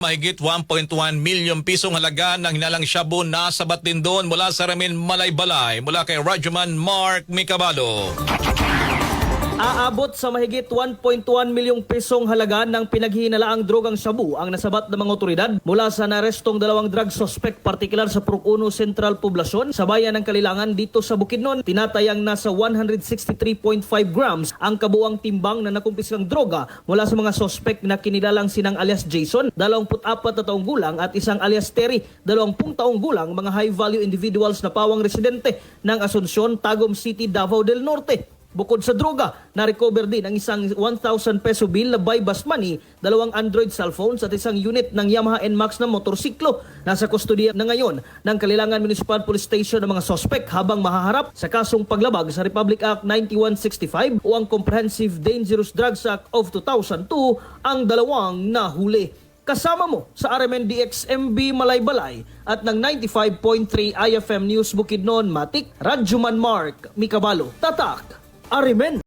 Mahigit 1.1 milyong pisong halaga ng hinalang shabu na sabat din doon mula sa Ramin Malaybalay mula kay Rajuman Mark Mikabalo. Aabot sa mahigit 1.1 milyong pesong halaga ng pinaghihinalaang drogang shabu ang nasabat ng mga otoridad mula sa narestong dalawang drug suspect partikular sa 1 Central Poblasyon sa bayan ng Kalilangan dito sa Bukidnon. Tinatayang nasa 163.5 grams ang kabuang timbang na nakumpiskang droga mula sa mga suspect na kinilalang sinang alias Jason, 24 na taong gulang at isang alias Terry, 20 taong gulang mga high-value individuals na pawang residente ng Asunsyon, Tagum City, Davao del Norte. Bukod sa droga, na-recover din ang isang 1,000 peso bill na buy bus money, dalawang Android cellphones at isang unit ng Yamaha NMAX na motorsiklo. Nasa kustodiya na ngayon ng Kalilangan Municipal Police Station ng mga sospek habang mahaharap sa kasong paglabag sa Republic Act 9165 o ang Comprehensive Dangerous Drugs Act of 2002 ang dalawang nahuli. Kasama mo sa RMNDX MB Malaybalay at ng 95.3 IFM News Bukidnon Matik, Radjuman Mark, Mikabalo, Tatak, Arimen.